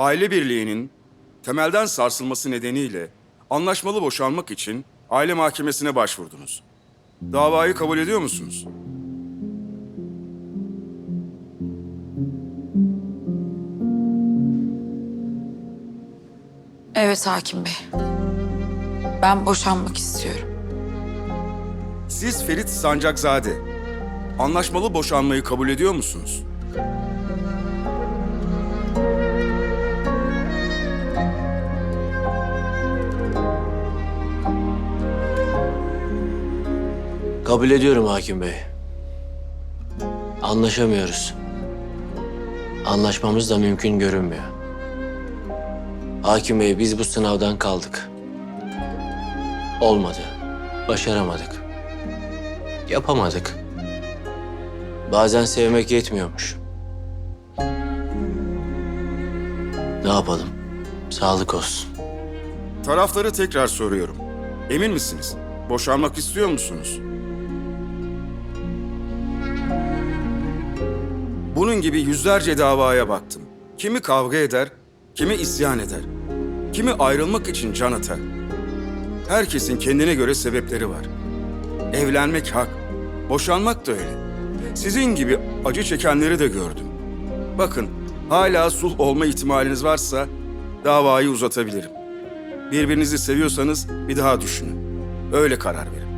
aile birliğinin temelden sarsılması nedeniyle anlaşmalı boşanmak için aile mahkemesine başvurdunuz. Davayı kabul ediyor musunuz? Evet hakim bey. Ben boşanmak istiyorum. Siz Ferit Sancakzade, anlaşmalı boşanmayı kabul ediyor musunuz? Kabul ediyorum hakim bey. Anlaşamıyoruz. Anlaşmamız da mümkün görünmüyor. Hakim bey biz bu sınavdan kaldık. Olmadı. Başaramadık. Yapamadık. Bazen sevmek yetmiyormuş. Ne yapalım? Sağlık olsun. Tarafları tekrar soruyorum. Emin misiniz? Boşanmak istiyor musunuz? Bunun gibi yüzlerce davaya baktım. Kimi kavga eder, kimi isyan eder. Kimi ayrılmak için can atar. Herkesin kendine göre sebepleri var. Evlenmek hak, boşanmak da öyle. Sizin gibi acı çekenleri de gördüm. Bakın, hala sulh olma ihtimaliniz varsa davayı uzatabilirim. Birbirinizi seviyorsanız bir daha düşünün. Öyle karar verin.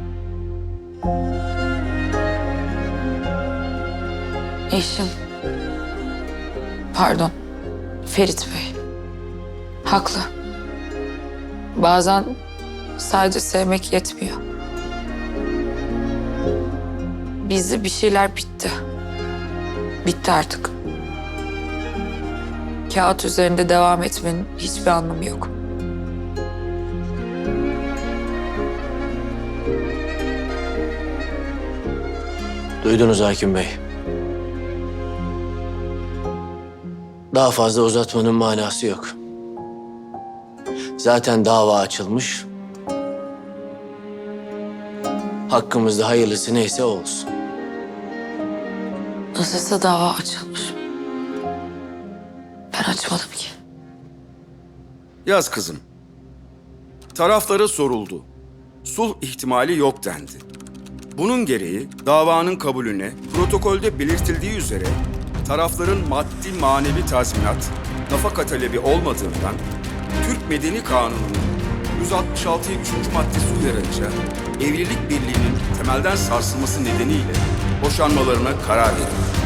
Eşim. Pardon. Ferit Bey. Haklı. Bazen sadece sevmek yetmiyor. Bizde bir şeyler bitti. Bitti artık. Kağıt üzerinde devam etmenin hiçbir anlamı yok. Duydunuz hakim bey. Daha fazla uzatmanın manası yok. Zaten dava açılmış. Hakkımızda hayırlısı neyse olsun. Nasılsa dava açılmış. Ben açmadım ki. Yaz kızım. Taraflara soruldu. Sulh ihtimali yok dendi. Bunun gereği davanın kabulüne protokolde belirtildiği üzere tarafların maddi manevi tazminat, nafaka talebi olmadığından Türk Medeni Kanunu'nun 166. 3. maddesi uyarınca evlilik birliğinin temelden sarsılması nedeniyle boşanmalarına karar verildi.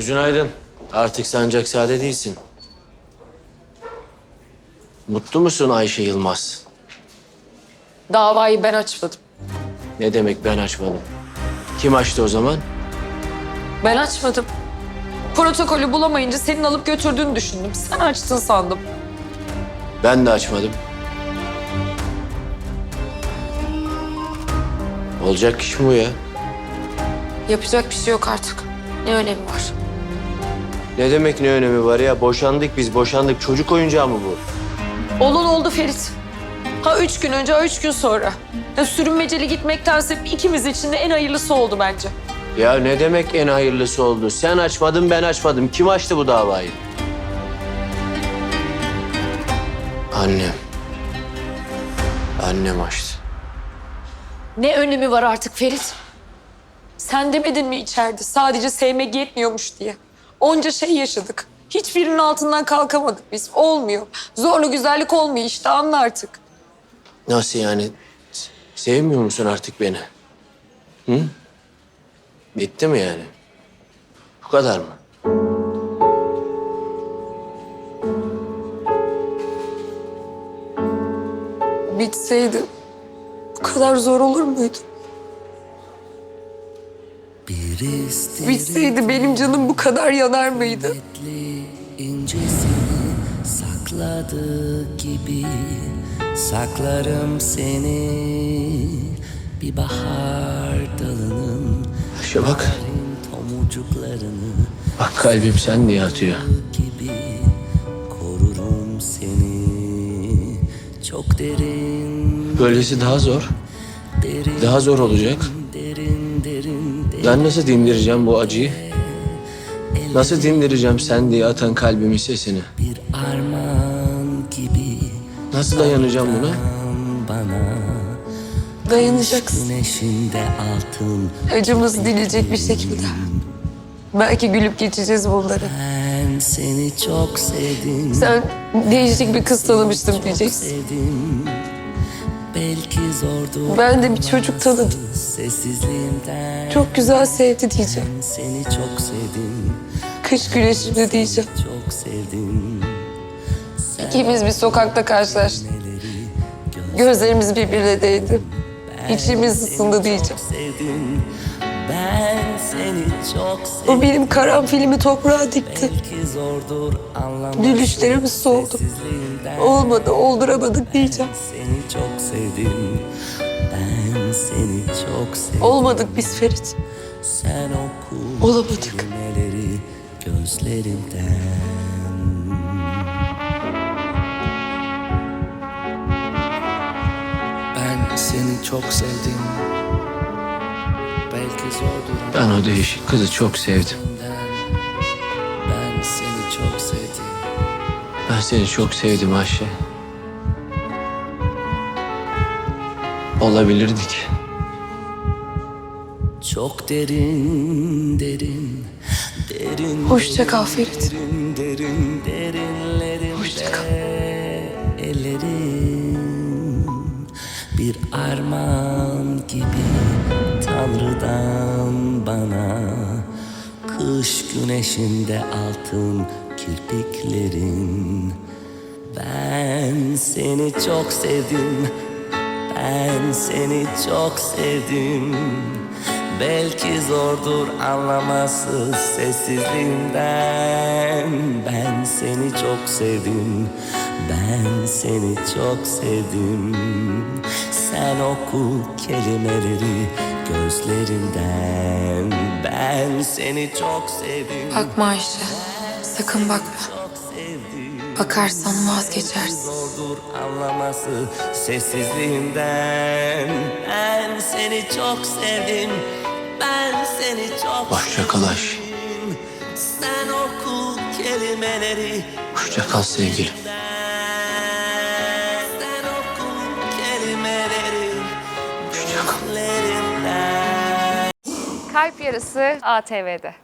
Gözün aydın. Artık Sancakzade değilsin. Mutlu musun Ayşe Yılmaz? Davayı ben açmadım. Ne demek ben açmadım? Kim açtı o zaman? Ben açmadım. Protokolü bulamayınca senin alıp götürdüğünü düşündüm. Sen açtın sandım. Ben de açmadım. Olacak iş mi bu ya? Yapacak bir şey yok artık. Ne önemi var? Ne demek ne önemi var ya? Boşandık biz, boşandık. Çocuk oyuncağı mı bu? Olan oldu Ferit. Ha üç gün önce, ha üç gün sonra. Ya sürünmeceli gitmektense ikimiz için de en hayırlısı oldu bence. Ya ne demek en hayırlısı oldu? Sen açmadın, ben açmadım. Kim açtı bu davayı? Annem. Annem açtı. Ne önemi var artık Ferit? Sen demedin mi içeride sadece sevmek yetmiyormuş diye? Onca şey yaşadık. Hiçbirinin altından kalkamadık biz. Olmuyor. Zorlu güzellik olmuyor işte anla artık. Nasıl yani? Sevmiyor musun artık beni? Hı? Bitti mi yani? Bu kadar mı? Bitseydi bu kadar zor olur muydu? Bitseydi benim canım bu kadar yanar mıydı? incesini sakladığı gibi saklarım seni bir bahar dalının Şu bak. tomurcuklarını Bak kalbim sen diye atıyor. gibi korurum seni çok derin Böylesi daha zor. derin Daha zor olacak. Ben nasıl dindireceğim bu acıyı? Nasıl dindireceğim sen diye atan kalbimin sesini? bir armağan gibi Nasıl dayanacağım buna? bana Dayanacaksın. Acımız dinecek bir şekilde. Belki gülüp geçeceğiz bunları. Ben seni çok sevdim, Sen değişik bir kız tanımıştım diyeceksin. sevdim. Belki zordu Ben de bir çocuk tanıdım. sessizliğimden. Çok güzel sevdi diyeceğim. Seni çok sevdim, Kış güneşimde diyeceğim. çok sevdim. İkimiz bir sokakta karşılaştık. Gözlerimiz birbirine değdi. İçimiz ısındı diyeceğim. Sevdim, ben seni çok sevdim. O benim karanfilimi toprağa dikti. Gülüşlerimiz soldu. Olmadı, olduramadık diyeceğim. Seni çok sevdim, ben seni çok sevdim. Olmadık biz Ferit. Sen oku Olamadık. gözlerimden. Ben seni çok sevdim. Ben o değişik kızı çok sevdim. Ben seni çok sevdim. Ben seni çok sevdim Ayşe. Olabilirdik. Çok derin, derin, derin. Hoşça kal Ferit. Derin, derin, derinlerimde Hoşça kal. Ellerim bir armağan gibi Tanrı'dan bana. Kış güneşinde altın kirpiklerin. Ben seni çok sevdim. Ben seni çok sevdim. Belki zordur anlaması sessizliğinden Ben seni çok sevdim. Ben seni çok sevdim. Sen oku kelimeleri gözlerinden Ben seni çok sevdim Bakma Ayşe. Sakın bakma. Çok sevdim Bakarsan vazgeçersin. Zordur anlaması sessizliğimden Ben seni çok sevdim Ben seni çok Hoşça kal Ayşe. sevdim Sen oku kelimeleri Hoşça kal sevgilim. Kalp Yarısı ATV'de.